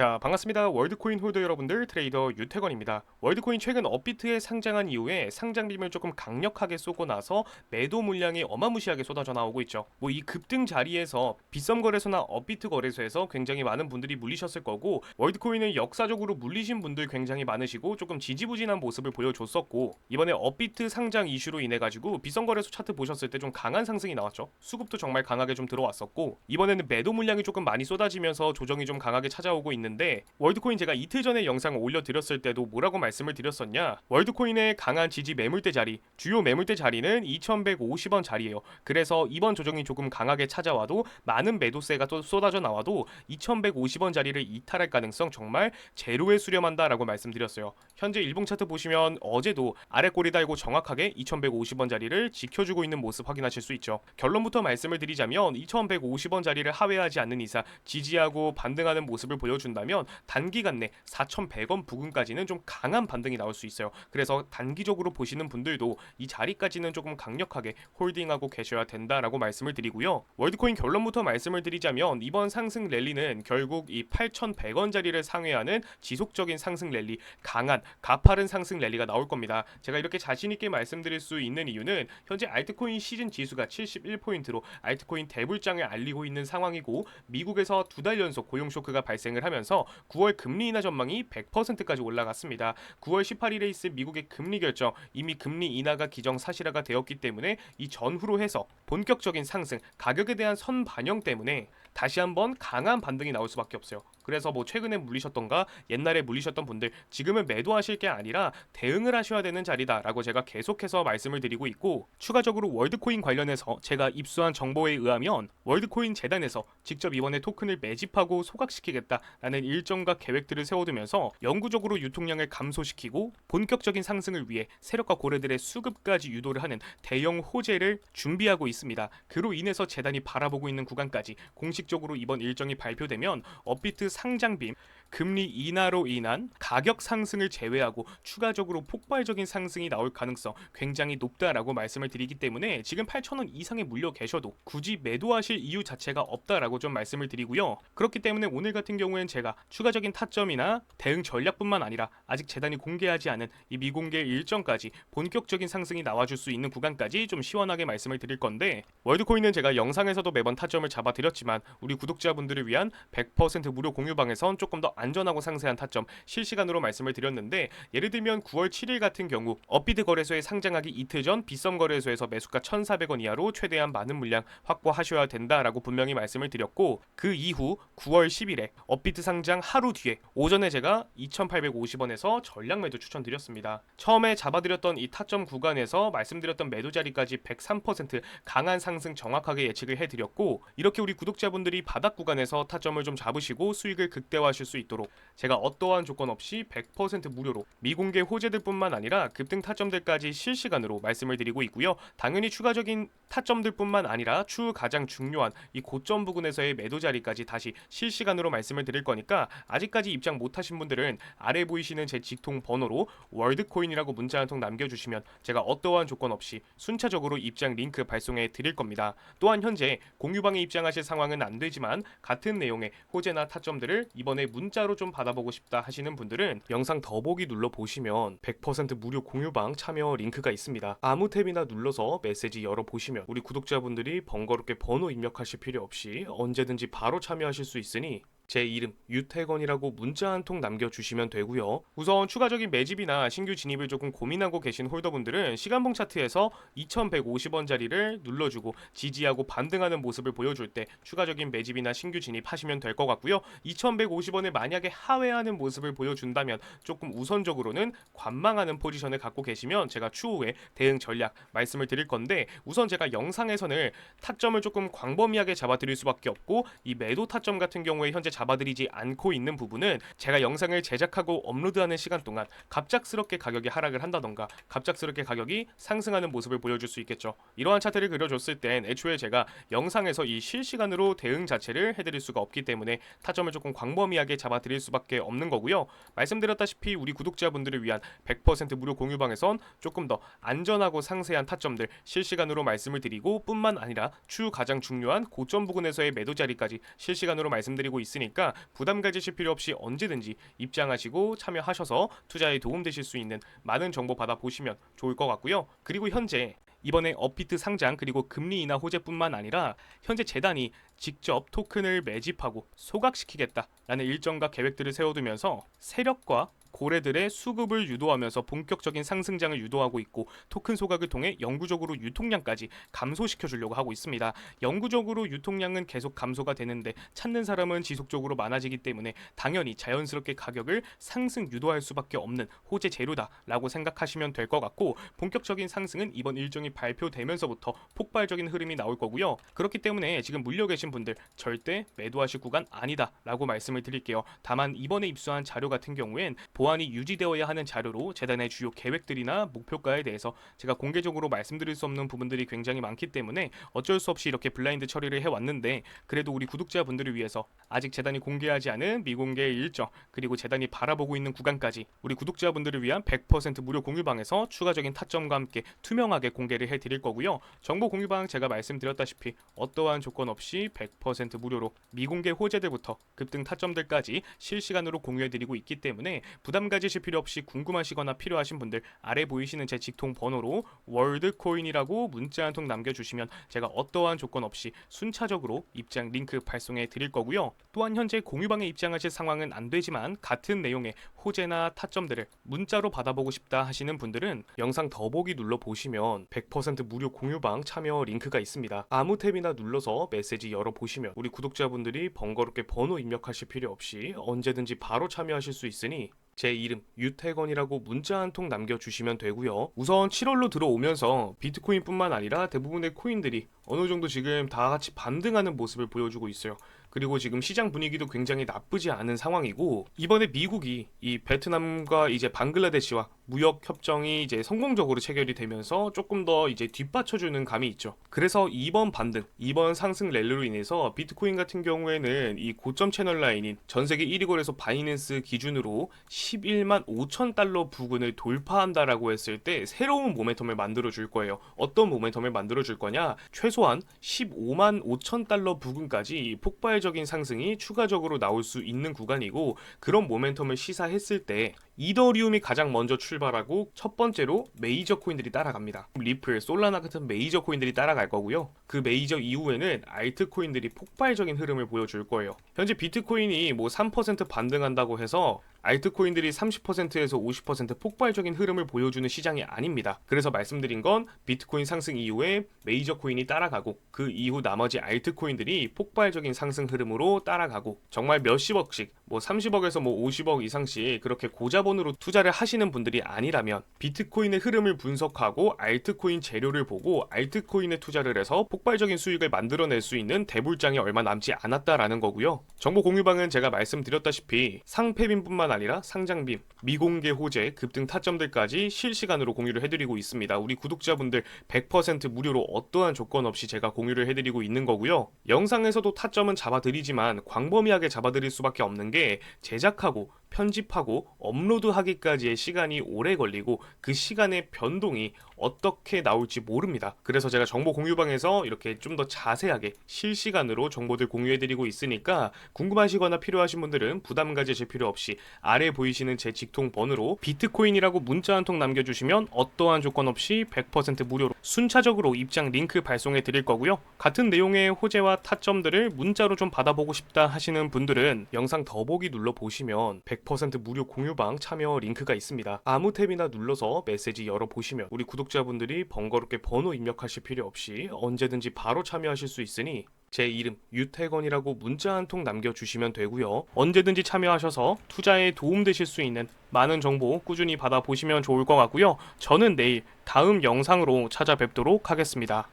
자 반갑습니다. 월드코인 홀더 여러분들 트레이더 유태건입니다. 월드코인 최근 업비트에 상장한 이후에 상장빔을 조금 강력하게 쏘고 나서 매도 물량이 어마무시하게 쏟아져 나오고 있죠. 뭐 이 급등 자리에서 빗썸 거래소나 업비트 거래소에서 굉장히 많은 분들이 물리셨을 거고 월드코인을 역사적으로 물리신 분들 굉장히 많으시고 조금 지지부진한 모습을 보여줬었고 이번에 업비트 상장 이슈로 인해 가지고 빗썸 거래소 차트 보셨을 때 좀 강한 상승이 나왔죠. 수급도 정말 강하게 좀 들어왔었고 이번에는 매도 물량이 조금 많이 쏟아지면서 조정이 좀 강하게 찾아오고 있는 데 월드코인 제가 이틀 전에 영상을 올려드렸을 때도 뭐라고 말씀을 드렸었냐? 월드코인의 강한 지지 매물대 자리 주요 매물대 자리는 2150원 자리예요. 그래서 이번 조정이 조금 강하게 찾아와도 많은 매도세가 또 쏟아져 나와도 2150원 자리를 이탈할 가능성 정말 제로에 수렴한다 라고 말씀드렸어요. 현재 일봉 차트 보시면 어제도 아래 꼬리 달고 정확하게 2150원 자리를 지켜주고 있는 모습 확인하실 수 있죠. 결론부터 말씀을 드리자면 2150원 자리를 하회하지 않는 이상 지지하고 반등하는 모습을 보여준다 면 단기간 내 4,100원 부근까지는 좀 강한 반등이 나올 수 있어요. 그래서 단기적으로 보시는 분들도 이 자리까지는 조금 강력하게 홀딩하고 계셔야 된다라고 말씀을 드리고요. 월드코인 결론부터 말씀을 드리자면 이번 상승 랠리는 결국 이 8,100원 자리를 상회하는 지속적인 상승 랠리, 강한 가파른 상승 랠리가 나올 겁니다. 제가 이렇게 자신 있게 말씀드릴 수 있는 이유는 현재 알트코인 시즌 지수가 71포인트로 알트코인 대불장을 알리고 있는 상황이고 미국에서 두 달 연속 고용 쇼크가 발생을 하면서 9월 금리 인하 전망이 100%까지 올라갔습니다. 9월 18일에 있을 미국의 금리 결정 이미 금리 인하가 기정사실화가 되었기 때문에 이 전후로 해서 본격적인 상승 가격에 대한 선 반영 때문에 다시 한번 강한 반등이 나올 수밖에 없어요. 그래서 뭐 최근에 물리셨던가 옛날에 물리셨던 분들 지금은 매도하실 게 아니라 대응을 하셔야 되는 자리다라고 제가 계속해서 말씀을 드리고 있고 추가적으로 월드코인 관련해서 제가 입수한 정보에 의하면 월드코인 재단에서 직접 이번에 토큰을 매집하고 소각시키겠다라는 일정과 계획들을 세워두면서 영구적으로 유통량을 감소시키고 본격적인 상승을 위해 세력과 고래들의 수급까지 유도를 하는 대형 호재를 준비하고 있습니다. 그로 인해서 재단이 바라보고 있는 구간까지 공식적으로 이번 일정이 발표되면 업비트 상장빔 금리 인하로 인한 가격 상승을 제외하고 추가적으로 폭발적인 상승이 나올 가능성 굉장히 높다라고 말씀을 드리기 때문에 지금 8,000원 이상에 물려 계셔도 굳이 매도하실 이유 자체가 없다라고 좀 말씀을 드리고요. 그렇기 때문에 오늘 같은 경우엔 제가 추가적인 타점이나 대응 전략뿐만 아니라 아직 재단이 공개하지 않은 이 미공개 일정까지 본격적인 상승이 나와줄 수 있는 구간까지 좀 시원하게 말씀을 드릴 건데 월드코인은 제가 영상에서도 매번 타점을 잡아드렸지만 우리 구독자분들을 위한 100% 무료 공유방에선 조금 더 안전하고 상세한 타점 실시간으로 말씀을 드렸는데 예를 들면 9월 7일 같은 경우 업비드 거래소에 상장하기 이틀 전 비썸 거래소에서 매수가 1,400원 이하로 최대한 많은 물량 확보하셔야 된다라고 분명히 말씀을 드렸고 그 이후 9월 10일에 업비트 상장 하루 뒤에 오전에 제가 2,850원에서 전량 매도 추천드렸습니다. 처음에 잡아드렸던 이 타점 구간에서 말씀드렸던 매도 자리까지 103% 강한 상승 정확하게 예측을 해드렸고 이렇게 우리 구독자분들이 바닥 구간에서 타점을 좀 잡으시고 수익을 극대화하실 수 있도록 제가 어떠한 조건 없이 100% 무료로 미공개 호재들뿐만 아니라 급등 타점들까지 실시간으로 말씀을 드리고 있고요. 당연히 추가적인 타점들뿐만 아니라 추후 가장 중요한 이 고점 부근에서의 매도 자리까지 다시 실시간으로 말씀을 드릴 거니까 아직까지 입장 못하신 분들은 아래 보이시는 제 직통 번호로 월드코인이라고 문자 한 통 남겨주시면 제가 어떠한 조건 없이 순차적으로 입장 링크 발송해 드릴 겁니다. 또한 현재 공유방에 입장하실 상황은 안 되지만 같은 내용의 호재나 타점들을 이번에 문자로 좀 받아보고 싶다 하시는 분들은 영상 더보기 눌러 보시면 100% 무료 공유방 참여 링크가 있습니다. 아무 탭이나 눌러서 메시지 열어 보시면 우리 구독자분들이 번거롭게 번호 입력하실 필요 없이 언제든지 바로 참여하실 수 있으니 제 이름 유태건이라고 문자 한 통 남겨주시면 되고요. 우선 추가적인 매집이나 신규 진입을 조금 고민하고 계신 홀더분들은 시간봉 차트에서 2,150원짜리를 눌러주고 지지하고 반등하는 모습을 보여줄 때 추가적인 매집이나 신규 진입하시면 될 것 같고요. 2,150원을 만약에 하회하는 모습을 보여준다면 조금 우선적으로는 관망하는 포지션을 갖고 계시면 제가 추후에 대응 전략 말씀을 드릴 건데 우선 제가 영상에서는 타점을 조금 광범위하게 잡아드릴 수밖에 없고 이 매도 타점 같은 경우에 현재 잡아드리지 않고 있는 부분은 제가 영상을 제작하고 업로드하는 시간 동안 갑작스럽게 가격이 하락을 한다던가 갑작스럽게 가격이 상승하는 모습을 보여줄 수 있겠죠. 이러한 차트를 그려줬을 땐 애초에 제가 영상에서 이 실시간으로 대응 자체를 해드릴 수가 없기 때문에 타점을 조금 광범위하게 잡아드릴 수밖에 없는 거고요. 말씀드렸다시피 우리 구독자분들을 위한 100% 무료 공유방에선 조금 더 안전하고 상세한 타점들 실시간으로 말씀을 드리고 뿐만 아니라 추후 가장 중요한 고점 부근에서의 매도 자리까지 실시간으로 말씀드리고 있으니까 있으니까 부담 가지실 필요 없이 언제든지 입장하시고 참여하셔서 투자에 도움되실 수 있는 많은 정보 받아보시면 좋을 것 같고요. 그리고 현재 이번에 업비트 상장 그리고 금리 인하 호재뿐만 아니라 현재 재단이 직접 토큰을 매집하고 소각시키겠다라는 일정과 계획들을 세워두면서 세력과 고래들의 수급을 유도하면서 본격적인 상승장을 유도하고 있고 토큰 소각을 통해 영구적으로 유통량까지 감소시켜 주려고 하고 있습니다. 영구적으로 유통량은 계속 감소가 되는데 찾는 사람은 지속적으로 많아지기 때문에 당연히 자연스럽게 가격을 상승 유도할 수밖에 없는 호재 재료다라고 생각하시면 될 것 같고 본격적인 상승은 이번 일정이 발표되면서부터 폭발적인 흐름이 나올 거고요. 그렇기 때문에 지금 물려 계신 분들 절대 매도하실 구간 아니다라고 말씀을 드릴게요. 다만 이번에 입수한 자료 같은 경우엔 보안이 유지되어야 하는 자료로 재단의 주요 계획들이나 목표가에 대해서 제가 공개적으로 말씀드릴 수 없는 부분들이 굉장히 많기 때문에 어쩔 수 없이 이렇게 블라인드 처리를 해왔는데 그래도 우리 구독자분들을 위해서 아직 재단이 공개하지 않은 미공개 일정 그리고 재단이 바라보고 있는 구간까지 우리 구독자분들을 위한 100% 무료 공유방에서 추가적인 타점과 함께 투명하게 공개를 해드릴 거고요. 정보 공유방 제가 말씀드렸다시피 어떠한 조건 없이 100% 무료로 미공개 호재들부터 급등 타점들까지 실시간으로 공유해드리고 있기 때문에 부담 가지실 필요 없이 궁금하시거나 필요하신 분들 아래 보이시는 제 직통 번호로 월드코인이라고 문자 한 통 남겨주시면 제가 어떠한 조건 없이 순차적으로 입장 링크 발송해 드릴 거고요. 또한 현재 공유방에 입장하실 상황은 안 되지만 같은 내용의 호재나 타점들을 문자로 받아보고 싶다 하시는 분들은 영상 더보기 눌러 보시면 100% 무료 공유방 참여 링크가 있습니다. 아무 탭이나 눌러서 메시지 열어 보시면 우리 구독자분들이 번거롭게 번호 입력하실 필요 없이 언제든지 바로 참여하실 수 있으니 제 이름 유태건이라고 문자 한 통 남겨주시면 되고요. 우선 7월로 들어오면서 비트코인뿐만 아니라 대부분의 코인들이 어느 정도 지금 다 같이 반등하는 모습을 보여주고 있어요. 그리고 지금 시장 분위기도 굉장히 나쁘지 않은 상황이고 이번에 미국이 이 베트남과 이제 방글라데시와 무역 협정이 이제 성공적으로 체결이 되면서 조금 더 이제 뒷받쳐주는 감이 있죠. 그래서 이번 반등, 이번 상승 랠리로 인해서 비트코인 같은 경우에는 이 고점 채널 라인인 전 세계 1위 거래소 바이낸스 기준으로 11만 5천 달러 부근을 돌파한다라고 했을 때 새로운 모멘텀을 만들어 줄 거예요. 어떤 모멘텀을 만들어 줄 거냐? 최소한 15만 5천 달러 부근까지 폭발 적인 상승이 추가적으로 나올 수 있는 구간이고 그런 모멘텀을 시사했을 때 이더리움이 가장 먼저 출발하고 첫 번째로 메이저 코인들이 따라갑니다. 리플, 솔라나 같은 메이저 코인들이 따라갈 거고요. 그 메이저 이후에는 알트 코인들이 폭발적인 흐름을 보여줄 거예요. 현재 비트코인이 뭐 3% 반등한다고 해서 알트코인들이 30%에서 50% 폭발적인 흐름을 보여주는 시장이 아닙니다. 그래서 말씀드린 건 비트코인 상승 이후에 메이저 코인이 따라가고 그 이후 나머지 알트코인들이 폭발적인 상승 흐름으로 따라가고 정말 몇십억씩 뭐 30억에서 뭐 50억 이상씩 그렇게 고자본으로 투자를 하시는 분들이 아니라면 비트코인의 흐름을 분석하고 알트코인 재료를 보고 알트코인에 투자를 해서 폭발적인 수익을 만들어낼 수 있는 대불장이 얼마 남지 않았다라는 거고요. 정보 공유방은 제가 말씀드렸다시피 상패빈뿐만 아니라 상장빔, 미공개 호재, 급등 타점들까지 실시간으로 공유를 해드리고 있습니다. 우리 구독자분들 100% 무료로 어떠한 조건 없이 제가 공유를 해드리고 있는 거고요. 영상에서도 타점은 잡아드리지만 광범위하게 잡아드릴 수밖에 없는 게 제작하고 편집하고 업로드하기까지의 시간이 오래 걸리고 그 시간의 변동이 어떻게 나올지 모릅니다. 그래서 제가 정보 공유방에서 이렇게 좀 더 자세하게 실시간으로 정보들 공유해드리고 있으니까 궁금하시거나 필요하신 분들은 부담 가지실 필요 없이 아래 보이시는 제 직통 번호로 비트코인이라고 문자 한 통 남겨주시면 어떠한 조건 없이 100% 무료로 순차적으로 입장 링크 발송해 드릴 거고요. 같은 내용의 호재와 타점들을 문자로 좀 받아보고 싶다 하시는 분들은 영상 더보기 눌러 보시면 100% 무료 공유방 참여 링크가 있습니다. 아무 탭이나 눌러서 메시지 열어 보시면 우리 구독자분들이 번거롭게 번호 입력하실 필요 없이 언제든지 바로 참여하실 수 있으니 제 이름 유태건이라고 문자 한 통 남겨주시면 되고요. 언제든지 참여하셔서 투자에 도움되실 수 있는 많은 정보 꾸준히 받아보시면 좋을 것 같고요. 저는 내일 다음 영상으로 찾아뵙도록 하겠습니다.